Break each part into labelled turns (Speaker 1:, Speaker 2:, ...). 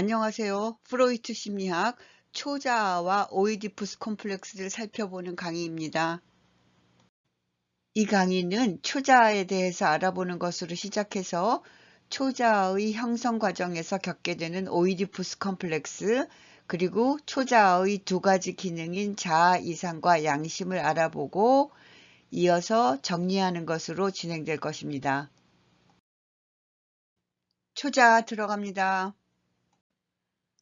Speaker 1: 안녕하세요. 프로이트 심리학 초자아와 오이디푸스 콤플렉스를 살펴보는 강의입니다. 이 강의는 초자아에 대해서 알아보는 것으로 시작해서 초자아의 형성 과정에서 겪게 되는 오이디푸스 컴플렉스 그리고 초자아의 두 가지 기능인 자아 이상과 양심을 알아보고 이어서 정리하는 것으로 진행될 것입니다. 초자아 들어갑니다.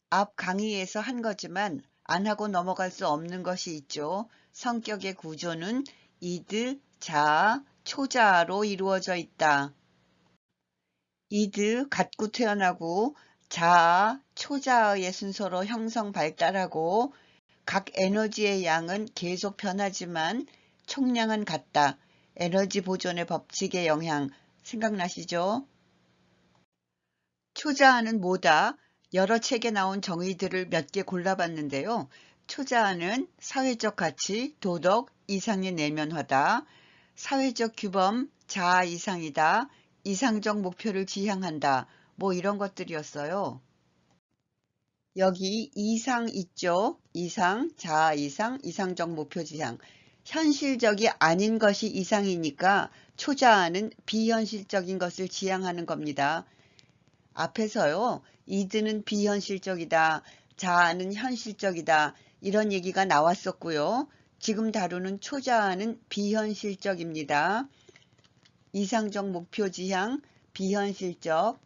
Speaker 1: 앞 강의에서 한 거지만 안 하고 넘어갈 수 없는 것이 있죠. 성격의 구조는 이드, 자아, 초자아로 이루어져 있다. 이드, 갖고 태어나고 자아, 초자아의 순서로 형성 발달하고 각 에너지의 양은 계속 변하지만 총량은 같다. 에너지 보존의 법칙의 영향 생각나시죠? 초자아는 뭐다? 여러 책에 나온 정의들을 몇 개 골라봤는데요. 초자아는 사회적 가치, 도덕, 이상의 내면화다. 사회적 규범, 자아 이상이다. 이상적 목표를 지향한다. 뭐 이런 것들이었어요. 여기 이상 있죠? 이상, 자아 이상, 이상적 목표 지향. 현실적이 아닌 것이 이상이니까 초자아는 비현실적인 것을 지향하는 겁니다. 앞에서요. 이드는 비현실적이다. 자아는 현실적이다. 이런 얘기가 나왔었고요. 지금 다루는 초자아는 비현실적입니다. 이상적 목표 지향, 비현실적.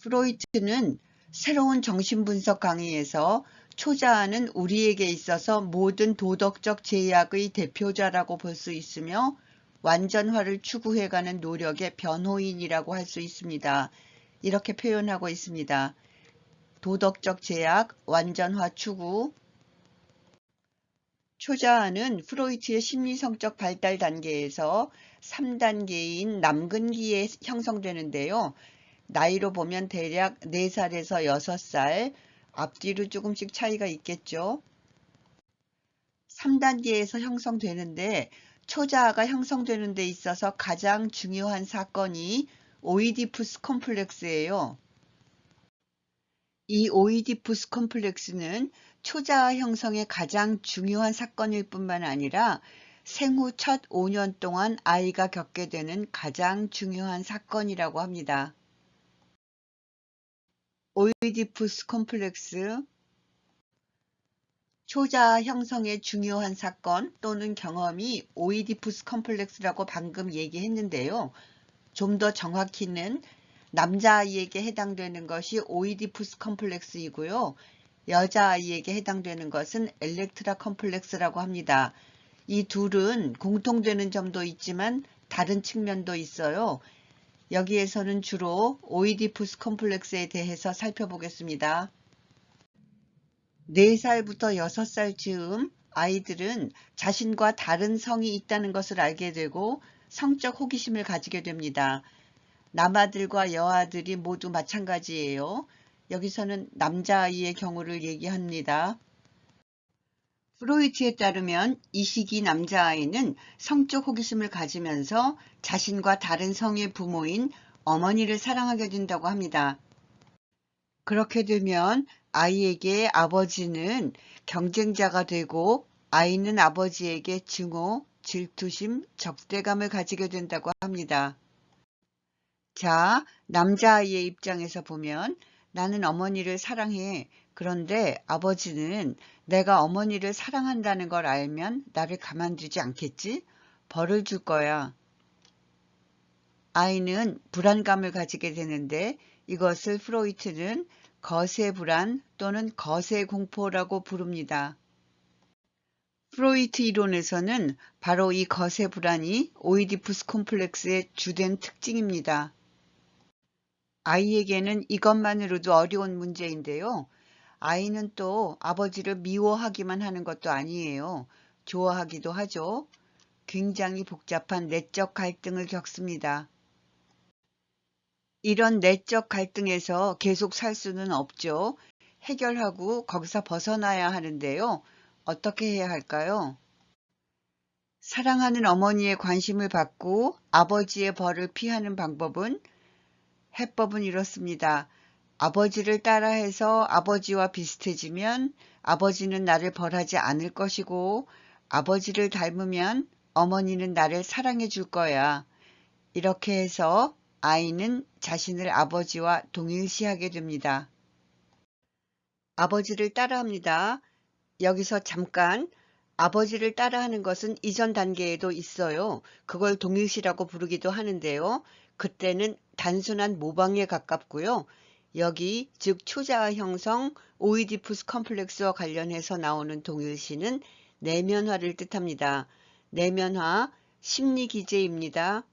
Speaker 1: 프로이트는 새로운 정신분석 강의에서 초자아는 우리에게 있어서 모든 도덕적 제약의 대표자라고 볼 수 있으며 완전화를 추구해가는 노력의 변호인이라고 할 수 있습니다. 이렇게 표현하고 있습니다. 도덕적 제약, 완전화 추구, 초자아는 프로이트의 심리성적 발달 단계에서 3단계인 남근기에 형성되는데요. 나이로 보면 대략 4살에서 6살, 앞뒤로 조금씩 차이가 있겠죠. 3단계에서 형성되는데 초자아가 형성되는 데 있어서 가장 중요한 사건이 오이디푸스 컴플렉스예요. 이 오이디푸스 컴플렉스는 초자아 형성의 가장 중요한 사건일 뿐만 아니라 생후 첫 5년 동안 아이가 겪게 되는 가장 중요한 사건이라고 합니다. 오이디푸스 콤플렉스 초자아 형성의 중요한 사건 또는 경험이 오이디푸스 컴플렉스라고 방금 얘기했는데요. 좀 더 정확히는 남자아이에게 해당되는 것이 오이디푸스 컴플렉스이고요. 여자아이에게 해당되는 것은 엘렉트라 컴플렉스라고 합니다. 이 둘은 공통되는 점도 있지만 다른 측면도 있어요. 여기에서는 주로 오이디푸스 컴플렉스에 대해서 살펴보겠습니다. 4살부터 6살 즈음 아이들은 자신과 다른 성이 있다는 것을 알게 되고 성적 호기심을 가지게 됩니다. 남아들과 여아들이 모두 마찬가지예요. 여기서는 남자아이의 경우를 얘기합니다. 프로이트에 따르면 이 시기 남자아이는 성적 호기심을 가지면서 자신과 다른 성의 부모인 어머니를 사랑하게 된다고 합니다. 그렇게 되면 아이에게 아버지는 경쟁자가 되고 아이는 아버지에게 증오, 질투심, 적대감을 가지게 된다고 합니다. 자, 남자아이의 입장에서 보면 나는 어머니를 사랑해. 그런데 아버지는 내가 어머니를 사랑한다는 걸 알면 나를 가만두지 않겠지? 벌을 줄 거야. 아이는 불안감을 가지게 되는데 이것을 프로이트는 거세 불안 또는 거세 공포라고 부릅니다. 프로이트 이론에서는 바로 이 거세 불안이 오이디푸스 콤플렉스의 주된 특징입니다. 아이에게는 이것만으로도 어려운 문제인데요. 아이는 또 아버지를 미워하기만 하는 것도 아니에요. 좋아하기도 하죠. 굉장히 복잡한 내적 갈등을 겪습니다. 이런 내적 갈등에서 계속 살 수는 없죠. 해결하고 거기서 벗어나야 하는데요. 어떻게 해야 할까요? 사랑하는 어머니의 관심을 받고 아버지의 벌을 피하는 방법은 해법은 이렇습니다. 아버지를 따라해서 아버지와 비슷해지면 아버지는 나를 벌하지 않을 것이고 아버지를 닮으면 어머니는 나를 사랑해 줄 거야. 이렇게 해서 아이는 자신을 아버지와 동일시하게 됩니다. 아버지를 따라합니다. 여기서 잠깐 아버지를 따라하는 것은 이전 단계에도 있어요. 그걸 동일시라고 부르기도 하는데요. 그때는 단순한 모방에 가깝고요. 여기 즉 초자아 형성 오이디푸스 컴플렉스와 관련해서 나오는 동일시는 내면화를 뜻합니다. 내면화 심리기제입니다.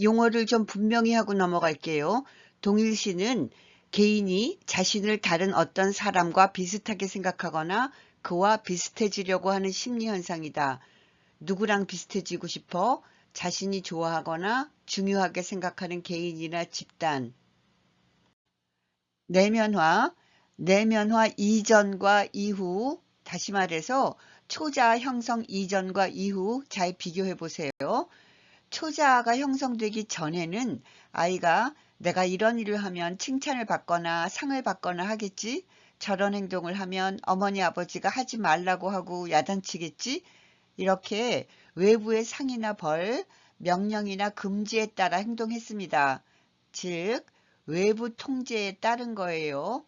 Speaker 1: 용어를 좀 분명히 하고 넘어갈게요. 동일시는 개인이 자신을 다른 어떤 사람과 비슷하게 생각하거나 그와 비슷해지려고 하는 심리현상이다. 누구랑 비슷해지고 싶어? 자신이 좋아하거나 중요하게 생각하는 개인이나 집단. 내면화, 내면화 이전과 이후, 다시 말해서 초자 형성 이전과 이후 잘 비교해 보세요. 초자아가 형성되기 전에는 아이가 내가 이런 일을 하면 칭찬을 받거나 상을 받거나 하겠지? 저런 행동을 하면 어머니 아버지가 하지 말라고 하고 야단치겠지? 이렇게 외부의 상이나 벌, 명령이나 금지에 따라 행동했습니다. 즉, 외부 통제에 따른 거예요.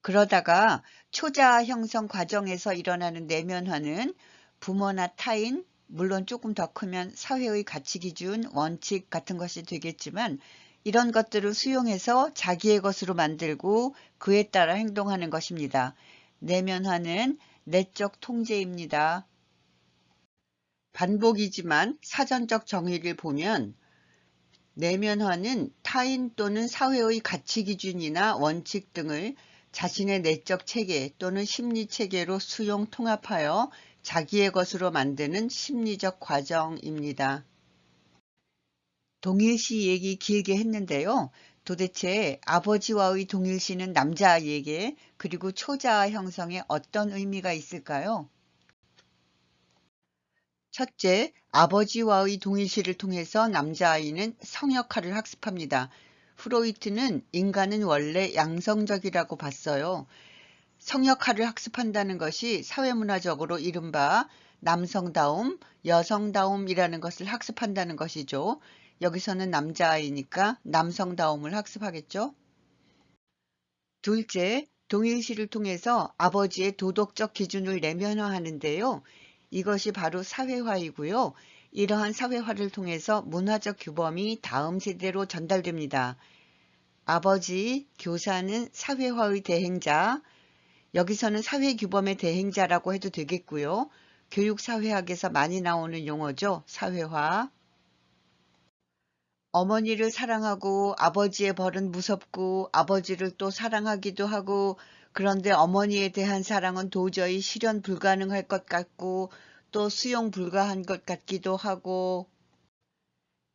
Speaker 1: 그러다가 초자아 형성 과정에서 일어나는 내면화는 부모나 타인, 물론 조금 더 크면 사회의 가치 기준, 원칙 같은 것이 되겠지만 이런 것들을 수용해서 자기의 것으로 만들고 그에 따라 행동하는 것입니다. 내면화는 내적 통제입니다. 반복이지만 사전적 정의를 보면 내면화는 타인 또는 사회의 가치 기준이나 원칙 등을 자신의 내적 체계 또는 심리 체계로 수용 통합하여 자기의 것으로 만드는 심리적 과정입니다. 동일시 얘기 길게 했는데요. 도대체 아버지와의 동일시는 남자아이에게 그리고 초자아 형성에 어떤 의미가 있을까요? 첫째, 아버지와의 동일시를 통해서 남자아이는 성역할을 학습합니다. 프로이트는 인간은 원래 양성적이라고 봤어요. 성역할을 학습한다는 것이 사회문화적으로 이른바 남성다움, 여성다움이라는 것을 학습한다는 것이죠. 여기서는 남자아이니까 남성다움을 학습하겠죠. 둘째, 동일시를 통해서 아버지의 도덕적 기준을 내면화하는데요. 이것이 바로 사회화이고요. 이러한 사회화를 통해서 문화적 규범이 다음 세대로 전달됩니다. 아버지, 교사는 사회화의 대행자, 여기서는 사회규범의 대행자라고 해도 되겠고요. 교육사회학에서 많이 나오는 용어죠. 사회화. 어머니를 사랑하고 아버지의 벌은 무섭고 아버지를 또 사랑하기도 하고 그런데 어머니에 대한 사랑은 도저히 실현 불가능할 것 같고 또 수용 불가한 것 같기도 하고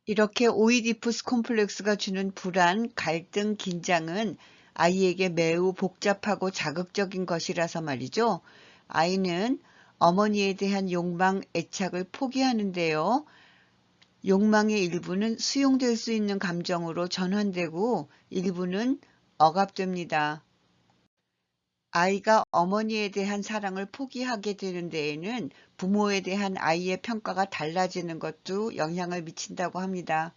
Speaker 1: 이렇게 오이디푸스 콤플렉스가 주는 불안, 갈등, 긴장은 아이에게 매우 복잡하고 자극적인 것이라서 말이죠. 아이는 어머니에 대한 욕망, 애착을 포기하는데요. 욕망의 일부는 수용될 수 있는 감정으로 전환되고 일부는 억압됩니다. 아이가 어머니에 대한 사랑을 포기하게 되는 데에는 부모에 대한 아이의 평가가 달라지는 것도 영향을 미친다고 합니다.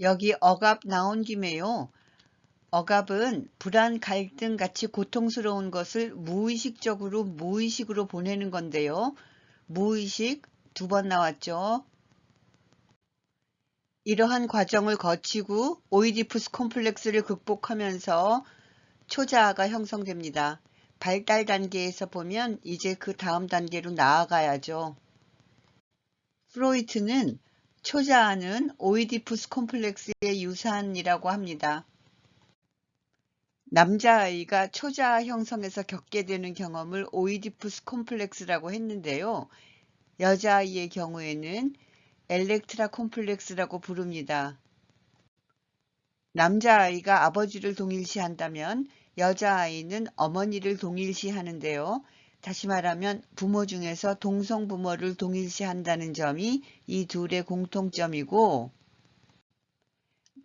Speaker 1: 여기 억압 나온 김에요. 억압은 불안, 갈등 같이 고통스러운 것을 무의식적으로 무의식으로 보내는 건데요. 무의식 두 번 나왔죠. 이러한 과정을 거치고 오이디푸스 콤플렉스를 극복하면서 초자아가 형성됩니다. 발달 단계에서 보면 이제 그 다음 단계로 나아가야죠. 프로이트는 초자아는 오이디푸스 콤플렉스의 유산이라고 합니다. 남자아이가 초자아 형성에서 겪게 되는 경험을 오이디푸스 콤플렉스라고 했는데요. 여자아이의 경우에는 엘렉트라 콤플렉스라고 부릅니다. 남자아이가 아버지를 동일시한다면 여자아이는 어머니를 동일시하는데요. 다시 말하면 부모 중에서 동성 부모를 동일시한다는 점이 이 둘의 공통점이고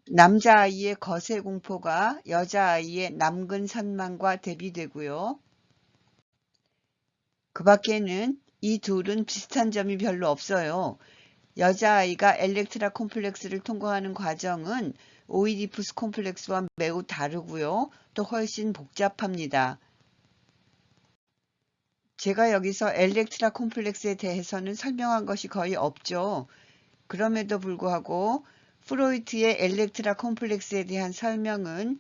Speaker 1: 남자아이의 거세 공포가 여자아이의 남근 산만과 대비되고요. 그 밖에는 이 둘은 비슷한 점이 별로 없어요. 여자아이가 엘렉트라 콤플렉스를 통과하는 과정은 오이디푸스 콤플렉스와 매우 다르고요. 또 훨씬 복잡합니다. 제가 여기서 엘렉트라 콤플렉스에 대해서는 설명한 것이 거의 없죠. 그럼에도 불구하고 프로이트의 엘렉트라 콤플렉스에 대한 설명은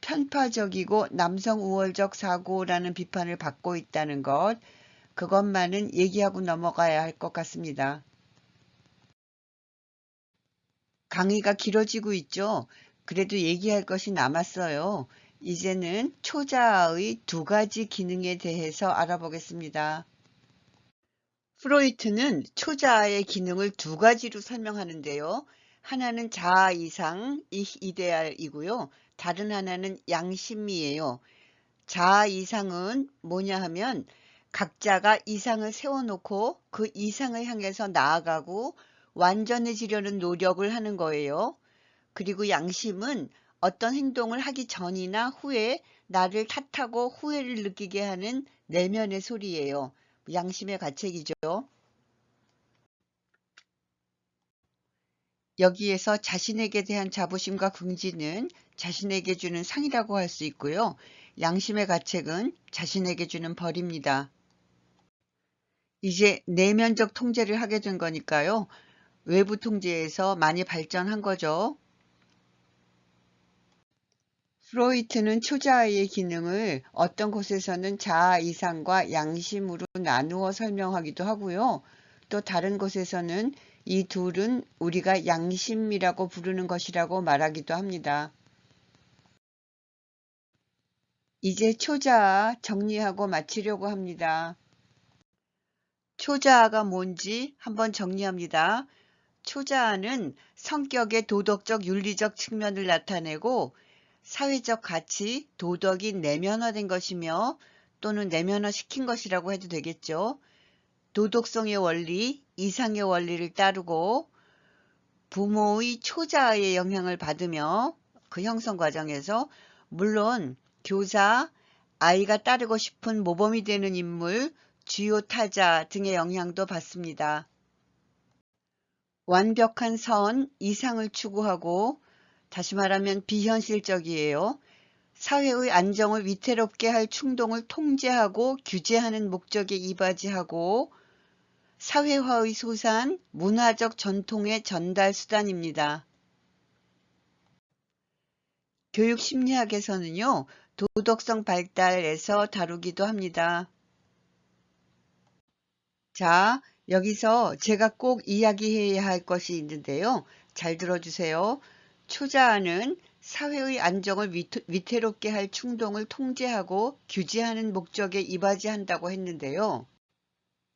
Speaker 1: 편파적이고 남성 우월적 사고라는 비판을 받고 있다는 것, 그것만은 얘기하고 넘어가야 할 것 같습니다. 강의가 길어지고 있죠. 그래도 얘기할 것이 남았어요. 이제는 초자아의 두 가지 기능에 대해서 알아보겠습니다. 프로이트는 초자아의 기능을 두 가지로 설명하는데요. 하나는 자아 이상, 이데알이고요. 다른 하나는 양심이에요. 자아 이상은 뭐냐 하면 각자가 이상을 세워놓고 그 이상을 향해서 나아가고 완전해지려는 노력을 하는 거예요. 그리고 양심은 어떤 행동을 하기 전이나 후에 나를 탓하고 후회를 느끼게 하는 내면의 소리예요. 양심의 가책이죠. 여기에서 자신에게 대한 자부심과 긍지는 자신에게 주는 상이라고 할 수 있고요. 양심의 가책은 자신에게 주는 벌입니다. 이제 내면적 통제를 하게 된 거니까요. 외부 통제에서 많이 발전한 거죠. 프로이트는 초자아의 기능을 어떤 곳에서는 자아 이상과 양심으로 나누어 설명하기도 하고요. 또 다른 곳에서는 이 둘은 우리가 양심이라고 부르는 것이라고 말하기도 합니다. 이제 초자아 정리하고 마치려고 합니다. 초자아가 뭔지 한번 정리합니다. 초자아는 성격의 도덕적 윤리적 측면을 나타내고 사회적 가치, 도덕이 내면화된 것이며 또는 내면화시킨 것이라고 해도 되겠죠. 도덕성의 원리, 이상의 원리를 따르고 부모의 초자아의 영향을 받으며 그 형성 과정에서 물론 교사, 아이가 따르고 싶은 모범이 되는 인물, 주요 타자 등의 영향도 받습니다. 완벽한 선, 이상을 추구하고 다시 말하면 비현실적이에요. 사회의 안정을 위태롭게 할 충동을 통제하고 규제하는 목적에 이바지하고 사회화의 소산, 문화적 전통의 전달 수단입니다. 교육 심리학에서는요, 도덕성 발달에서 다루기도 합니다. 자, 여기서 제가 꼭 이야기해야 할 것이 있는데요. 잘 들어주세요. 초자아는 사회의 안정을 위태롭게 할 충동을 통제하고 규제하는 목적에 이바지한다고 했는데요.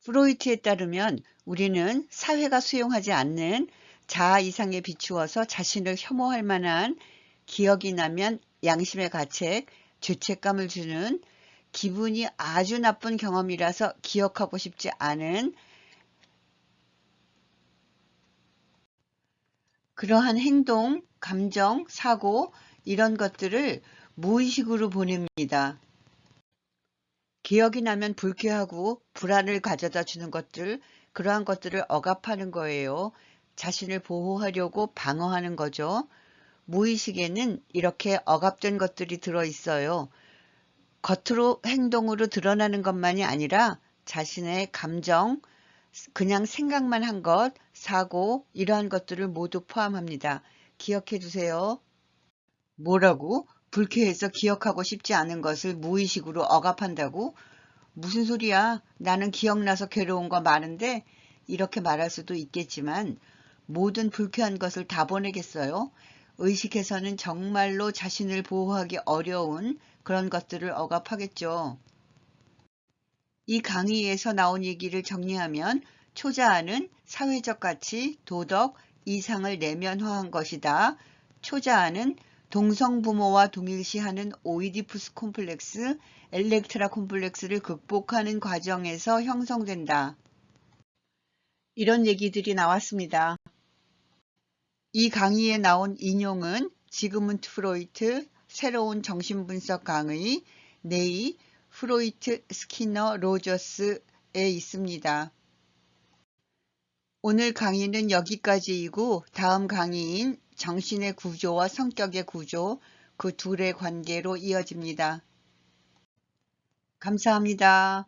Speaker 1: 프로이트에 따르면 우리는 사회가 수용하지 않는 자아 이상에 비추어서 자신을 혐오할 만한 기억이 나면 양심의 가책, 죄책감을 주는 기분이 아주 나쁜 경험이라서 기억하고 싶지 않은 그러한 행동, 감정, 사고 이런 것들을 무의식으로 보냅니다. 기억이 나면 불쾌하고 불안을 가져다 주는 것들, 그러한 것들을 억압하는 거예요. 자신을 보호하려고 방어하는 거죠. 무의식에는 이렇게 억압된 것들이 들어있어요. 겉으로 행동으로 드러나는 것만이 아니라 자신의 감정, 그냥 생각만 한 것, 사고, 이러한 것들을 모두 포함합니다. 기억해 두세요. 뭐라고? 불쾌해서 기억하고 싶지 않은 것을 무의식으로 억압한다고? 무슨 소리야? 나는 기억나서 괴로운 거 많은데 이렇게 말할 수도 있겠지만 모든 불쾌한 것을 다 보내겠어요? 의식해서는 정말로 자신을 보호하기 어려운 그런 것들을 억압하겠죠. 이 강의에서 나온 얘기를 정리하면 초자아는 사회적 가치, 도덕, 이상을 내면화한 것이다. 초자아는 동성부모와 동일시하는 오이디푸스 콤플렉스, 엘렉트라 콤플렉스를 극복하는 과정에서 형성된다. 이런 얘기들이 나왔습니다. 이 강의에 나온 인용은 지그문트 프로이트 새로운 정신분석 강의 네이 프로이트 스키너 로저스에 있습니다. 오늘 강의는 여기까지이고 다음 강의인 정신의 구조와 성격의 구조 그 둘의 관계로 이어집니다. 감사합니다.